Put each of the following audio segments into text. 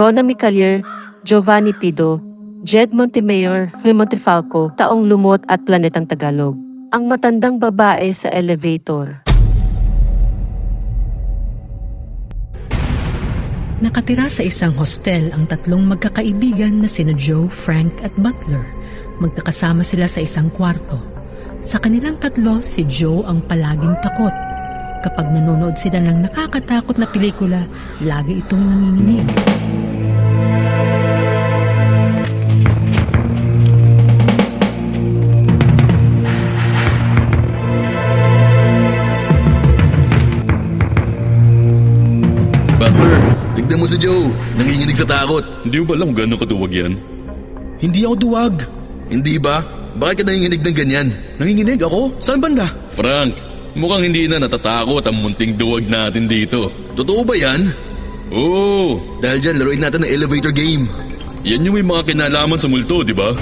Rona Micalier, Giovanni Pido, Jed Montemayor, Huy Montefalco, Taong Lumot at Planetang Tagalog. Ang matandang babae sa elevator. Nakatira sa isang hostel ang tatlong magkakaibigan na sina Joe, Frank at Butler. Magkakasama sila sa isang kwarto. Sa kanilang tatlo, si Joe ang palaging takot. Kapag nanonood sila ng nakakatakot na pelikula, lagi itong nanginginig. Butler, tignan mo si Joe. Nanginginig sa takot. Hindi mo ba alam kung gano'ng kaduwag yan? Hindi ako duwag. Hindi ba? Bakit ka nanginginig ng ganyan? Nanginginig ako? Saan banda? Frank, mukhang hindi na natatakot ang munting duwag natin dito. Totoo ba yan? Oo, Dahil dyan, laruin natin ang elevator game. yan yung may mga kinalaman sa multo, di ba?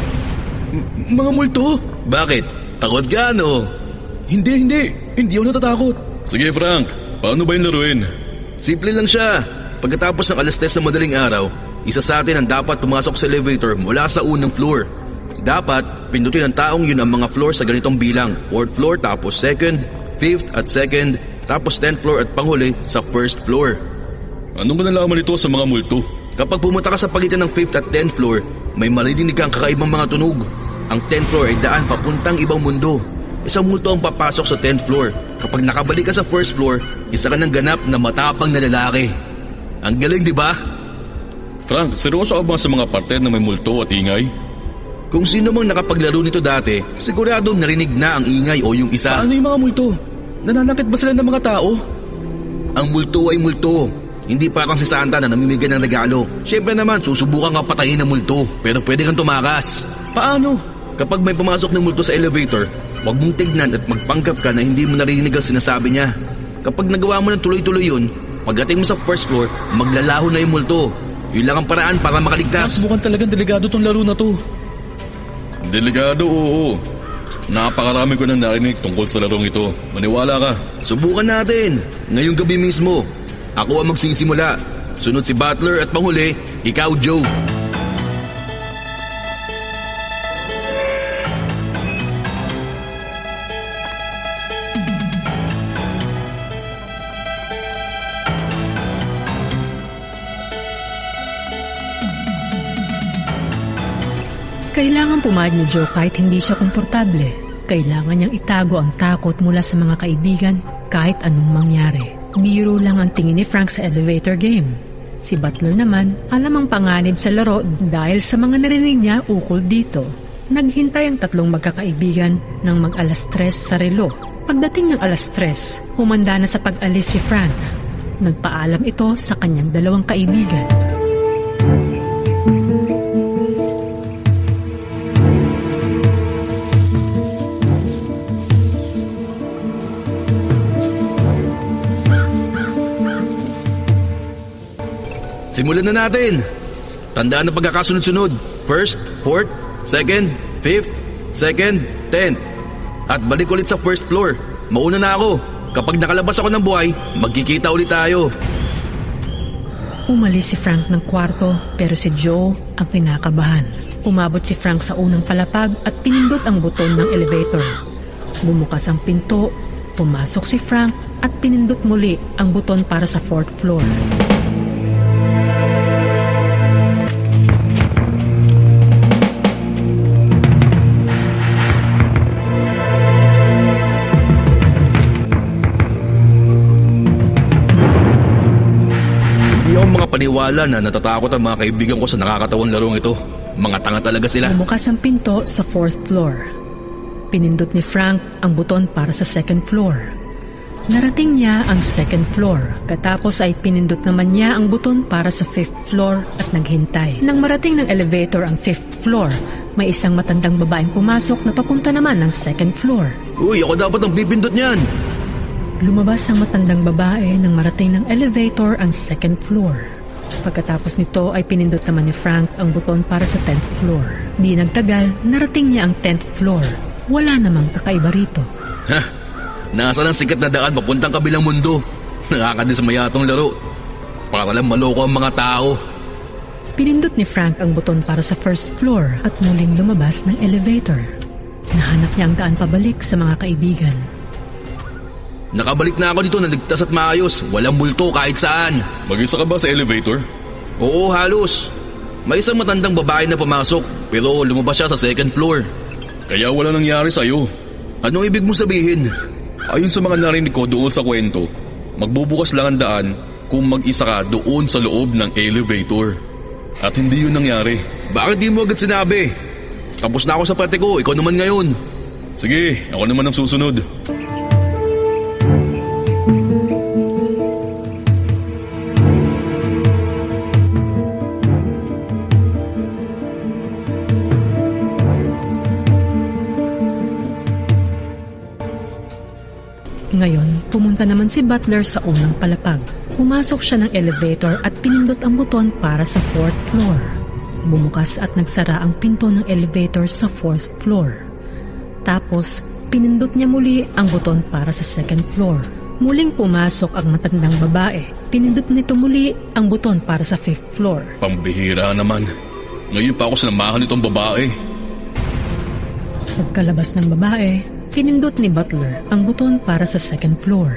Mga multo? Bakit? Takot ka, ano? Hindi, hindi. Hindi ako natatakot. Sige Frank, paano ba yung laruin? Simple lang siya. Pagkatapos ng alas 10 ng madaling araw, isa sa atin ang dapat pumasok sa elevator mula sa unang floor. Dapat, pindutin ng taong yun ang mga floor sa ganitong bilang. Fourth floor, tapos second, fifth at second, tapos 10th floor at panghuli sa first floor. Anong nalaman ito sa mga multo? Kapag pumunta ka sa pagitan ng 5th at 10th floor, may maririnig kang kakaibang mga tunog. Ang 10th floor ay daan papuntang ibang mundo. Isang multo ang papasok sa 10th floor. Kapag nakabalik ka sa first floor, isa ka ng ganap na matapang na lalaki. Ang galing, di ba? Frank, seryoso ka ba sa mga parte na may multo at ingay? Kung sino mang nakapaglaro nito dati, sigurado narinig na ang ingay o yung isa. Paano yung mga multo? Nananakit ba sila ng mga tao? Ang multo ay multo. Hindi parang si Santa na namimigay ng regalo. Siyempre naman, susubukan ka patayin ng multo. Pero pwede kang tumakas. Paano? Kapag may pumasok ng multo sa elevator, huwag mong tignan at magpanggap ka na hindi mo narinig ang sinasabi niya. Kapag nagawa mo ng tuloy-tuloy yun, pagdating mo sa first floor, maglalaho na yung multo. Yun lang ang paraan para Mas makaligtas. mukhang talagang delikado tong laro na to. Delikado, oo. Napakarami ko nang narinig tungkol sa larong ito. Maniwala ka. Subukan natin. Ngayong gabi mismo. Ako ang magsisimula. Sunod si Butler at panghuli, ikaw Joe. Kailangan pumayag ni Joe kahit hindi siya komportable. Kailangan niyang itago ang takot mula sa mga kaibigan kahit anong mangyari. Biro lang ang tingin ni Frank sa elevator game. Si Butler naman, alam ang panganib sa laro dahil sa mga narinig niya ukol dito. Naghintay ang tatlong magkakaibigan ng mag alas tres sa relo. Pagdating ng alas tres, humanda na sa pag-alis si Frank. Nagpaalam ito sa kanyang dalawang kaibigan. Simulan na natin. Tandaan ang pagkakasunod-sunod. First, fourth, second, fifth, second, tenth. At balik ulit sa first floor. Mauna na ako. Kapag nakalabas ako ng buhay, magkikita ulit tayo. Umalis si Frank ng kwarto pero si Joe ang kinakabahan. Umabot si Frank sa unang palapag at pinindot ang buton ng elevator. Bumukas ang pinto, pumasok si Frank at pinindot muli ang buton para sa fourth floor. Maniwala na natatakot ang mga kaibigan ko sa nakakatawang larong ito. Mga tanga talaga sila. Bumukas ang pinto sa fourth floor. Pinindot ni Frank ang buton para sa second floor. Narating niya ang second floor. Katapos ay pinindot naman niya ang buton para sa fifth floor at naghintay. Nang marating ng elevator ang fifth floor, may isang matandang babaeng pumasok na papunta naman ng second floor. Uy, ako dapat ang pipindot niyan. Lumabas ang matandang babae nang marating ng elevator ang second floor. Pagkatapos nito ay pinindot naman ni Frank ang buton para sa 10th floor. Di nagtagal, narating niya ang 10th floor. Wala namang kakaiba rito. Ha? Nasa ng sikat na daan papuntang kabilang mundo. Nakakadismaya itong laro. Para lang maloko ang mga tao. Pinindot ni Frank ang buton para sa first floor at muling lumabas ng elevator. Nahanap niya ang daan pabalik sa mga kaibigan. Nakabalik na ako dito na ligtas at maayos. Walang multo kahit saan. Mag-isa ka ba sa elevator? Oo, halos. May isang matandang babae na pumasok pero lumabas siya sa second floor. Kaya wala nangyari sa'yo. Anong ibig mo sabihin? Ayon sa mga narinig ko doon sa kwento, magbubukas lang ang daan kung mag-isa ka doon sa loob ng elevator. At hindi yun nangyari. Bakit di mo agad sinabi? Tapos na ako sa pate ko, ikaw naman ngayon. Sige, ako naman ang susunod. Ngayon, pumunta naman si Butler sa unang palapag. Pumasok siya ng elevator at pinindot ang buton para sa fourth floor. Bumukas at nagsara ang pinto ng elevator sa fourth floor. Tapos, pinindot niya muli ang buton para sa second floor. Muling pumasok ang matandang babae. Pinindot nito muli ang buton para sa fifth floor. Pambihira naman. Ngayon pa ako sinamahan nitong babae. Pagkalabas ng babae, pinindot ni Butler ang buton para sa second floor.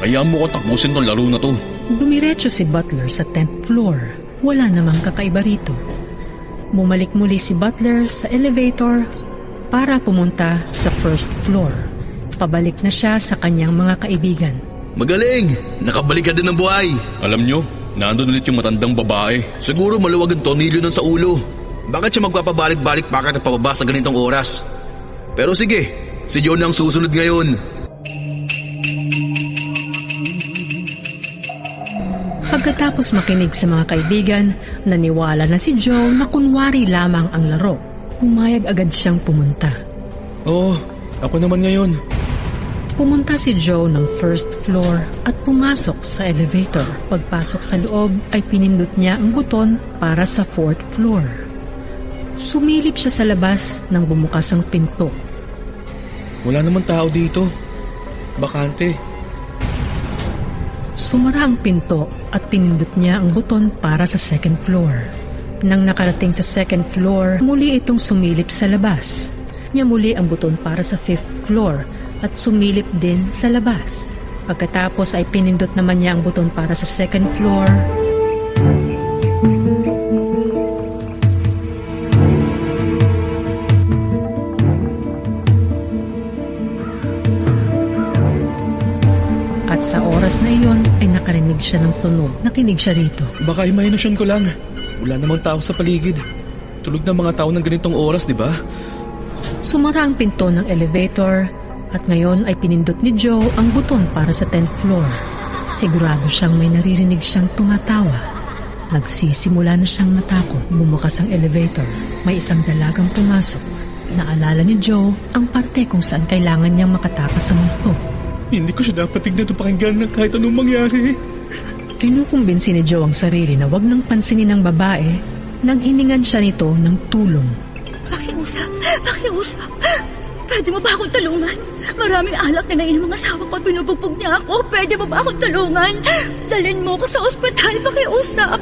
Hayaan mo ko tapusin tong laro na to. Dumiretso si Butler sa 10th floor. Wala namang kakaiba rito. Bumalik muli si Butler sa elevator para pumunta sa first floor. Pabalik na siya sa kanyang mga kaibigan. Magaling! Nakabalik ka din ng buhay. Alam nyo, nandun ulit yung matandang babae. Siguro maluwag ang tornilyo nun sa ulo. Bakit siya magpapabalik-balik bakit at pababa sa ganitong oras? Pero sige, si John ang susunod ngayon. Pagkatapos makinig sa mga kaibigan, naniwala na si Joe na kunwari lamang ang laro. Pumayag agad siyang pumunta. Oo, ako naman ngayon. Pumunta si Joe ng first floor at pumasok sa elevator. Pagpasok sa loob ay pinindot niya ang buton para sa fourth floor. Sumilip siya sa labas nang bumukas ang pinto. Wala naman tao dito. Bakante. Sumara ang pinto at pinindot niya ang buton para sa second floor. Nang nakarating sa second floor, muli itong sumilip sa labas. Niya muli ang buton para sa fifth floor at sumilip din sa labas. Pagkatapos ay pinindot naman niya ang buton para sa second floor. Oras na iyon ay nakarinig siya ng tunog. Nakinig siya rito. Baka imahinasyon ko lang. Wala namang tao sa paligid. Tulog na mga tao ng ganitong oras, di ba? Sumara ang pinto ng elevator at ngayon ay pinindot ni Joe ang buton para sa 10th floor. Sigurado siyang may naririnig siyang tumatawa. Nagsisimula na siyang matakot. Bumukas ang elevator. May isang dalagang pumasok. Naalala ni Joe ang parte kung saan kailangan niyang makatakas sa multo. Hindi ko siya dapat tignan o pakinggan ng kahit anong mangyari. Kinukumbinsi ni Joe ang sarili na wag nang pansinin ng babae nang hiningan siya nito ng tulong. Pakiusap, pakiusap. Pwede mo ba akong tulungan? Maraming alak na nainom ang asawa ko at binubugbog niya ako. Pwede mo ba akong tulungan? Dalhin mo ko sa ospital. Pakiusap.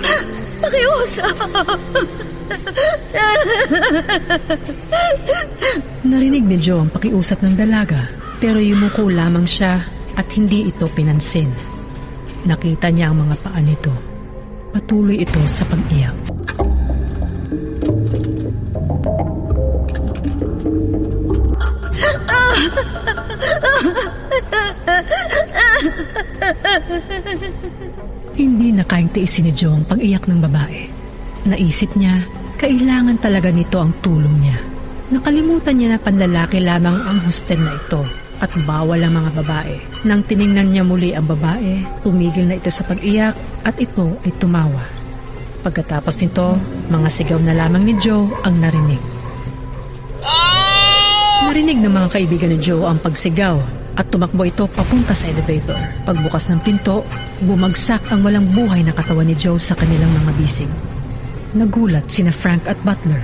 Pakiusap. Narinig ni Joe ang pakiusap ng dalaga pero yumuko lamang siya at hindi ito pinansin. Nakita niya ang mga paa nito. Patuloy ito sa pag-iyak. Hindi na kayang tiisin ni Joe ang pag-iyak ng babae. Naisip niya, kailangan talaga nito ang tulong niya. Nakalimutan niya na panlalaki lamang ang hostel na ito at bawal ang mga babae. Nang tiningnan niya muli ang babae, tumigil na ito sa pag-iyak at ito ay tumawa. Pagkatapos nito, mga sigaw na lamang ni Joe ang narinig. Narinig ng mga kaibigan ni Joe ang pagsigaw at tumakbo ito papunta sa elevator. Pagbukas ng pinto, bumagsak ang walang buhay na katawan ni Joe sa kanilang mga bisig. Nagulat sina Frank at Butler.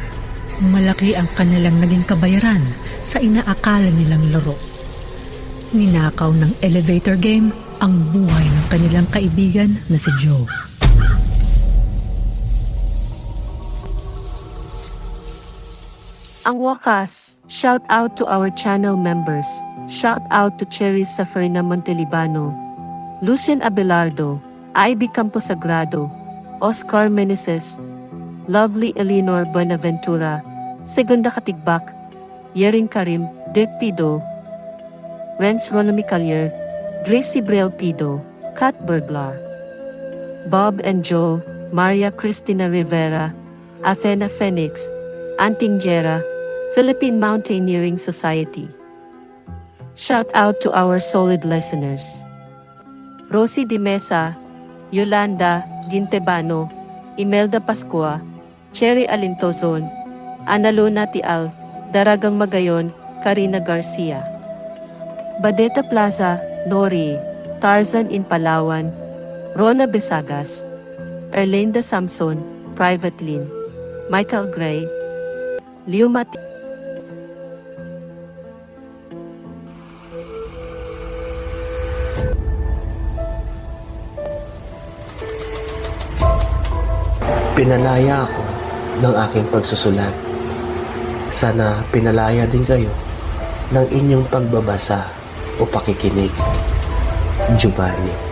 Malaki ang kanilang naging kabayaran sa inaakala nilang laro. Ninakaw ng elevator game ang buhay ng kanilang kaibigan na si Joe. Ang wakas, shout out to our channel members. Shout out to Cherry Safarina Montelibano, Lucian Abelardo, Ivy Camposagrado, Oscar Meneses, Lovely Eleanor Buenaventura, Segunda Katigbak, Yering Karim, Dirk Pido, Renz Ronami Collier, Gracie Brel Pido, Kat Burglar, Bob and Joe, Maria Cristina Rivera, Athena Phoenix, Anting Jera, Philippine Mountaineering Society. Shout out to our solid listeners. Rosie Di Mesa, Yolanda Gintebano, Imelda Pascua, Cherry Alintozon, Analona Tial, Daragang Magayon, Karina Garcia. Badeta Plaza, Nori, Tarzan in Palawan, Rona Besagas, Erlinda Samson, Private Lin, Michael Gray, Leo Mati- Pinalaya ako ng aking pagsusulat. Sana pinalaya din kayo ng inyong pagbabasa o pakikinig. Giovanni